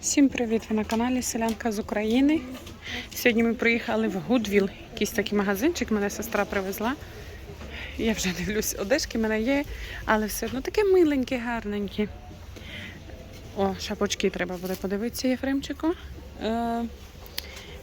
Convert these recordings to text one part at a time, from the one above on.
Всім привіт! Ви на каналі Селянка з України. Сьогодні ми приїхали в Гудвіл, якийсь такий магазинчик, мене сестра привезла. Я вже дивлюсь, одежки в мене є, але все одно таке миленьке, гарненьке. О, шапочки треба буде подивитися, Єфремчику. Е,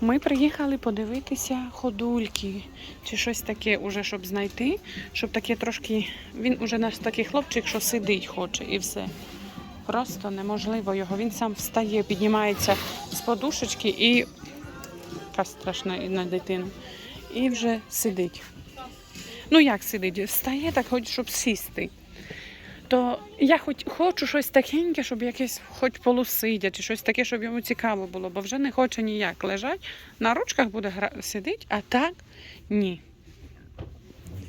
ми приїхали подивитися ходульки чи щось таке, уже, щоб знайти, щоб таке трошки. Він уже наш такий хлопчик, що сидить хоче і все. Просто неможливо його. Він сам встає, піднімається з подушечки і яка страшна і на дитину. І вже сидить. Ну як сидить? Встає так, хоч щоб сісти. То я хоч хочу щось такеньке, щоб якесь хоч полусидя, щось таке, щоб йому цікаво було, бо вже не хоче ніяк лежать. На ручках буде гра... сидить, а так ні.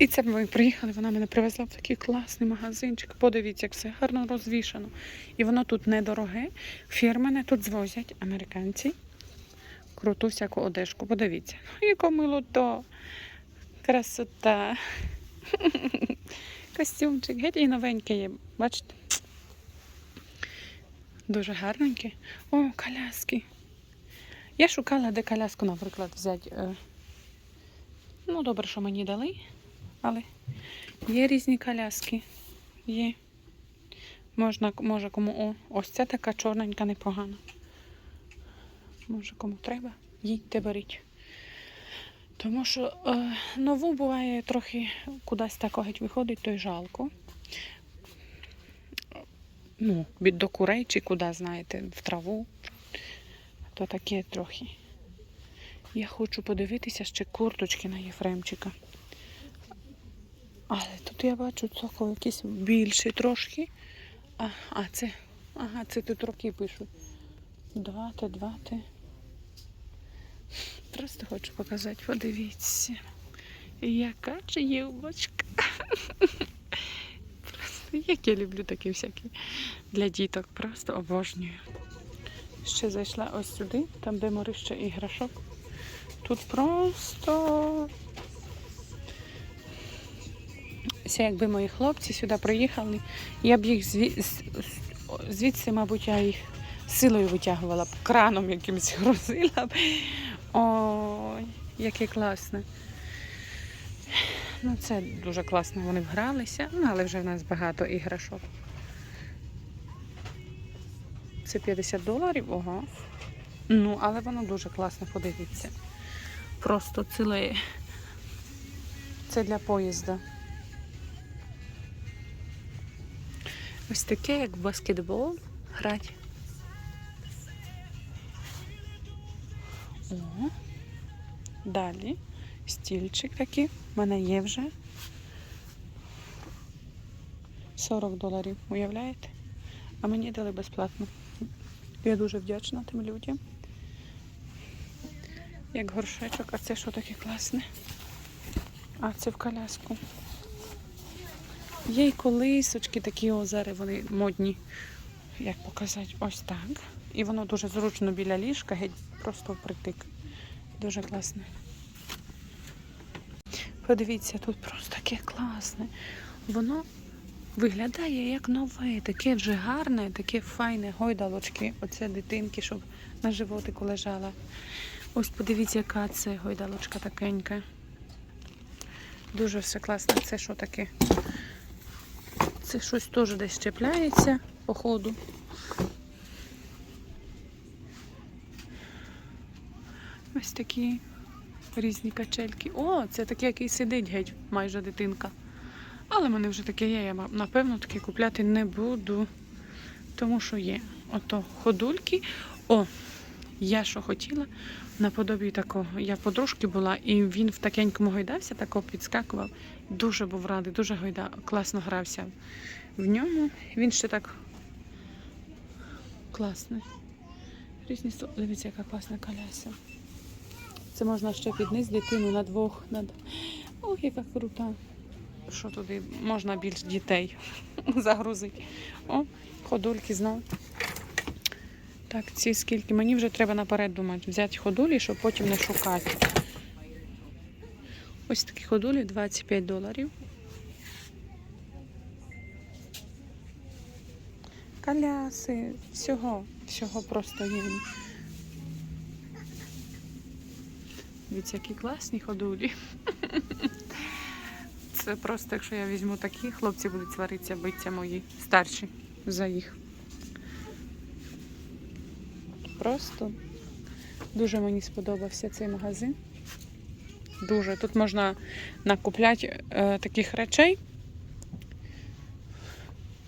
І це ми приїхали, вона мене привезла в такий класний магазинчик. Подивіться, як все гарно розвішано. І воно тут недороге. Фірмене тут звозять американці. Круту всяку одежку. Подивіться. Яке мило то. Красота. Костюмчик. Геть і новенький є. Бачите? Дуже гарненький. О, коляски. Я шукала, де коляску, наприклад, взяти. Е, Ну, добре, що мені дали. Але є різні коляски. Є. Можна, може кому. О, ось ця така чорненька непогана. Може кому треба, їдьте беріть. Тому що е, нову буває трохи кудись так геть виходить, то й жалко. Ну, від до курей чи куди, знаєте, в траву. То таке трохи. Я хочу подивитися ще курточки на Єфремчика. Але тут я бачу цокол якийсь більший трошки. А, а це. Ага, це тут роки пишуть. Два те, два те. Просто хочу показати, подивіться. Яка ж юбочка. Просто як я люблю такі всякі для діток. Просто обожнюю. Ще зайшла ось сюди, там де морище іграшок. Тут просто Це якби мої хлопці сюди приїхали, я б їх зві... з- з- звідси, мабуть, я їх силою витягувала б, краном якимось грузила б. Ой, яке класне. Ну, це дуже класно, вони вгралися, ну, але вже в нас багато іграшок. Це 50 доларів, ого. Ну, але воно дуже класно, подивіться. Просто ціле. Це для поїзда. Ось таке, як в баскетбол грати. О, далі стільчик такий. в мене є вже. 40 доларів, уявляєте? А мені дали безплатно. Я дуже вдячна тим людям. Як горшечок, а це що таке класне? А це в коляску. Є й колисочки, такі озери, вони модні. Як показати, ось так. І воно дуже зручно біля ліжка, геть просто впритик. Дуже класне. Подивіться, тут просто таке класне. Воно виглядає як нове, таке вже гарне, таке файне гойдалочки. Оце дитинки, щоб на животику лежала. Ось подивіться, яка це гойдалочка такенька. Дуже все класно. Це що таке? Це щось теж десь чіпляється по ходу. Ось такі різні качельки. О, це таке, який сидить геть, майже дитинка. Але в мене вже таке є, я напевно таке купляти не буду. Тому що є. Ото ходульки. О, я що хотіла, наподобі такого. Я в подружки була, і він в такенькому гойдався, тако підскакував. Дуже був радий, дуже гойда, класно грався в ньому. Він ще так класний. Різні Дивіться, яка класна коляса. Це можна ще під низ дитину на двох. На... Ох, яка крута. Що туди можна більш дітей загрузити. О, ходульки знов. Так, ці скільки. Мені вже треба наперед думати, взяти ходулі, щоб потім не шукати. Ось такі ходулі 25 доларів. Коляси, всього. всього просто є. Дивіться, які класні ходулі. Це просто, якщо я візьму такі, хлопці будуть сваритися, биться мої старші за їх. Просто дуже мені сподобався цей магазин. Дуже. Тут можна накупляти е, таких речей.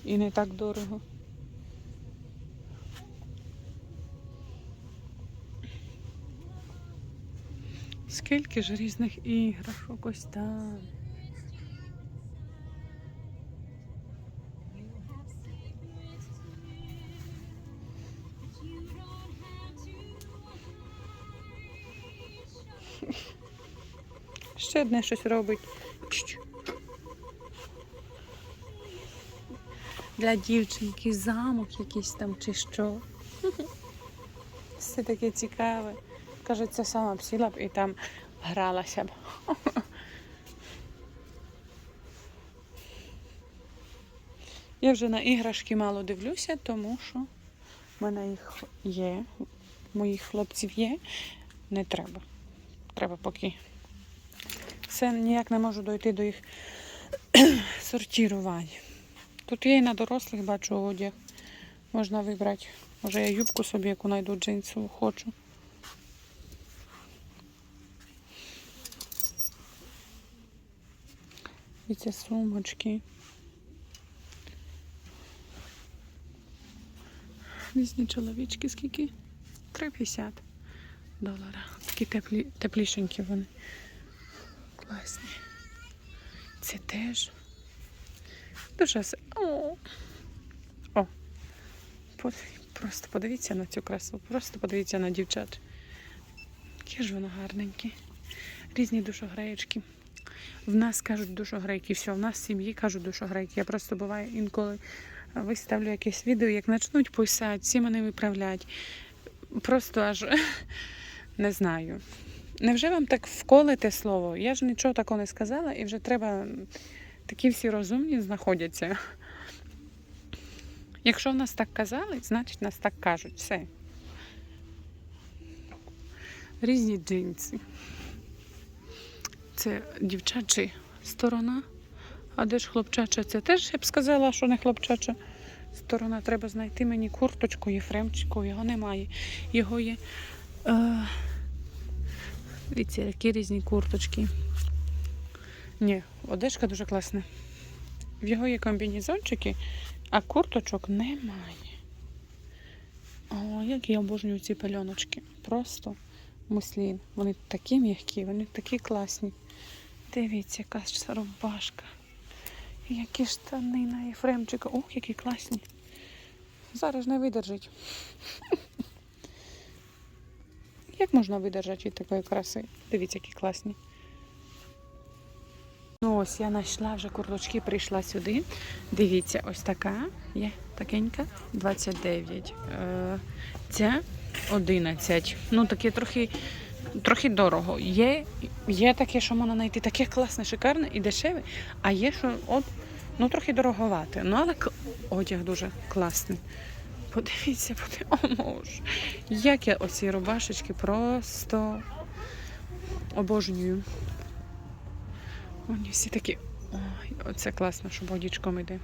І не так дорого. Скільки ж різних іграшок ось там. Ще одне щось робить. Для дівчинки замок якийсь там чи що. Все таке цікаве. Каже, це сама б сіла б і там гралася б. Я вже на іграшки мало дивлюся, тому що в мене їх є, моїх хлопців є. Не треба. Треба поки. Все ніяк не можу дойти до їх сортірувань. Тут є і на дорослих бачу одяг. Можна вибрати. Може я юбку собі, яку знайду джинсову хочу. І ці сумочки. Різні чоловічки скільки? 3,50 долара. Такі теплі, теплішенькі вони. Класні. Це теж. Дуже О. О. Просто подивіться на цю красу. Просто подивіться на дівчат. Які ж воно гарненькі. Різні душогреєчки. В нас кажуть душогрейки, все, в нас в сім'ї кажуть душогрейки. Я просто буває інколи виставлю якесь відео, як почнуть писати, всі мене виправлять. Просто аж не знаю. Невже вам так вколите слово? Я ж нічого такого не сказала, і вже треба. Такі всі розумні знаходяться. Якщо в нас так казали, значить нас так кажуть. Все. Різні джинси. Це дівчача сторона. А де ж хлопчача? Це теж я б сказала, що не хлопчача сторона. Треба знайти мені курточку Єфремчику. Його немає. Його є. Е... Дивіться, які різні курточки. Ні, одежка дуже класна. В його є комбінезончики, а курточок немає. О, як я обожнюю ці пельоночки. Просто муслін. Вони такі м'які, вони такі класні. Дивіться, яка рубашка. Які штани на Єфремчика. Ох, які класні. Зараз не видержить. Як можна видержати від такої краси? Дивіться, які класні. Ну ось я знайшла вже курточки, прийшла сюди. Дивіться, ось така є такенька, 29. Е, Ця 11. Ну таке трохи, трохи дорого. Є, є таке, що можна знайти таке класне, шикарне і дешеве, а є, що от, ну трохи дороговате. Ну, але одяг дуже класний. Подивіться, подивіться, о мож. Як я оці рубашечки просто обожнюю. Вони всі такі. Ой, оце класно, що водічком йде.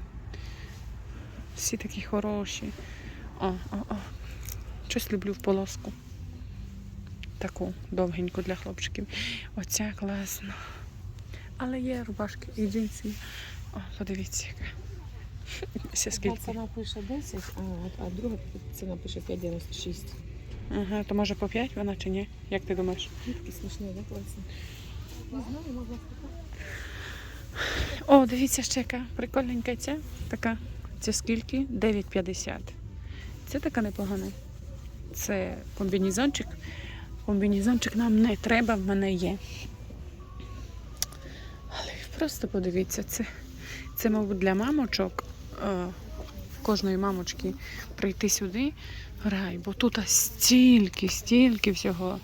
Всі такі хороші. О, о, о. Щось люблю в полоску. Таку довгеньку для хлопчиків. Оця класна. Але є рубашки і джинси. О, подивіться, яка. Одна скільки. ціна пише 10, а, а друга ціна пише 5,96. Ага, то може по 5 вона чи ні? Як ти думаєш? Такі смішні, да, класні? Не знаю, можна спитати. О, дивіться ще яка прикольненька ця. Така. Це скільки? 9,50. Це така непогана. Це комбінезончик. Комбінезончик нам не треба, в мене є. Але просто подивіться, це, це мабуть, для мамочок. Е, кожної мамочки прийти сюди. Рай, бо тут стільки, стільки всього.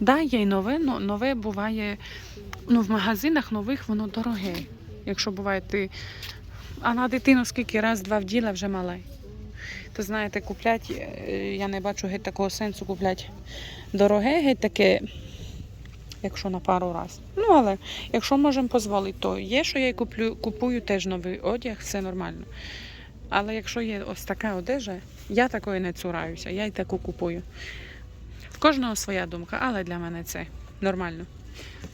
Да, є й нове, но нове буває ну, в магазинах нових воно дороге. Якщо буває ти. А на дитину скільки раз, два вділа вже мале. то знаєте, куплять, е, я не бачу геть такого сенсу куплять дороге, геть таке, якщо на пару раз. Ну, але якщо можемо дозволити, то є, що я куплю, купую теж новий одяг, все нормально. Але якщо є ось така одежа, я такої не цураюся, я й таку купую. В кожного своя думка, але для мене це нормально.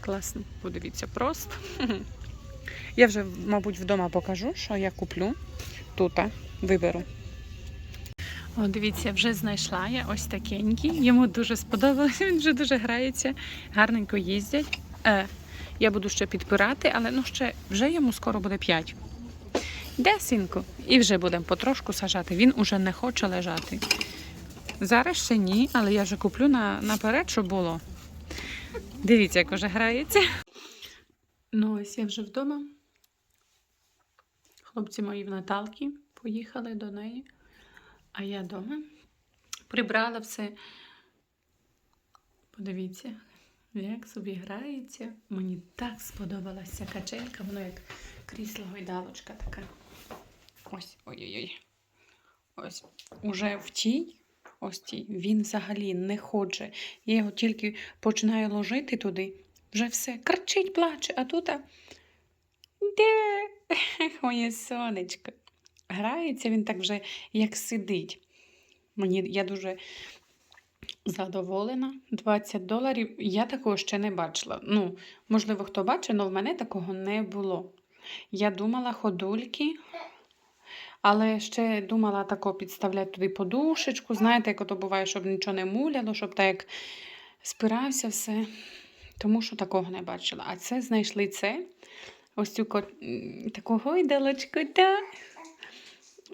Класно, подивіться, просто. Я вже, мабуть, вдома покажу, що я куплю тут, виберу. О, дивіться, вже знайшла я ось такенький. Йому дуже сподобалося, він вже дуже грається, гарненько їздять. Е, я буду ще підпирати, але ну ще вже йому скоро буде 5. Де, синку? І вже будемо потрошку сажати. Він уже не хоче лежати. Зараз ще ні, але я вже куплю на, наперед, щоб було. Дивіться, як уже грається. Ну, ось я вже вдома. Хлопці мої в Наталки поїхали до неї, а я вдома. Прибрала все. Подивіться, як собі грається. Мені так сподобалася качелька, воно як крісло гойдалочка така. Ось, ой-ой-ой. Ось уже в тій, ось тій, він взагалі не хоче. Я його тільки починаю ложити туди, вже все кричить, плаче, а тут. Де? Моє сонечко. Грається він так вже як сидить. Мені я дуже задоволена. 20 доларів. Я такого ще не бачила. Ну, можливо, хто бачив, але в мене такого не було. Я думала ходульки, але ще думала тако підставляти туди подушечку. Знаєте, як ото буває, щоб нічого не муляло, щоб так як спирався все. Тому що такого не бачила. А це знайшли це. Ось цю ко... таку гойдалочку, та.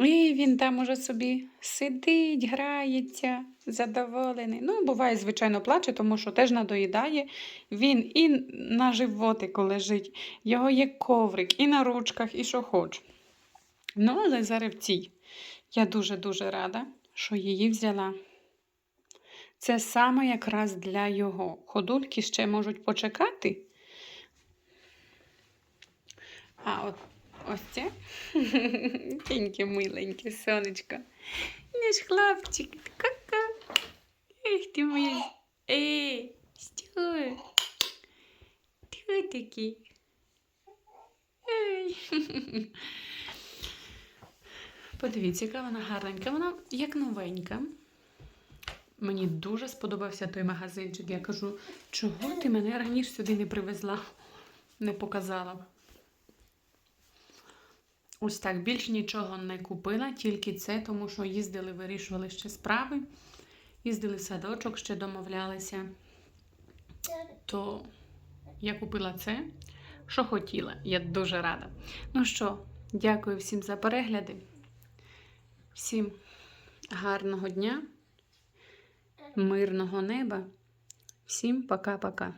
І він там уже собі сидить, грається, задоволений. Ну, буває, звичайно, плаче, тому що теж надоїдає. Він і на животику лежить, його є коврик, і на ручках, і що хоч. Ну, але зараз цій. Я дуже-дуже рада, що її взяла. Це саме якраз для його. Ходульки ще можуть почекати. А от ось це тіньке миленьке сонечко. Наш хлопчик. Ка-ка. Ех ти моя. Ей, що? Ти такий. Ей. Подивіться, яка вона гарненька. Вона як новенька. Мені дуже сподобався той магазинчик. Я кажу, чого ти мене раніше сюди не привезла, не показала. Ось так, більш нічого не купила, тільки це, тому що їздили, вирішували ще справи. Їздили в садочок, ще домовлялися. То я купила це, що хотіла. Я дуже рада. Ну що, дякую всім за перегляди. Всім гарного дня, мирного неба. Всім пока-пока.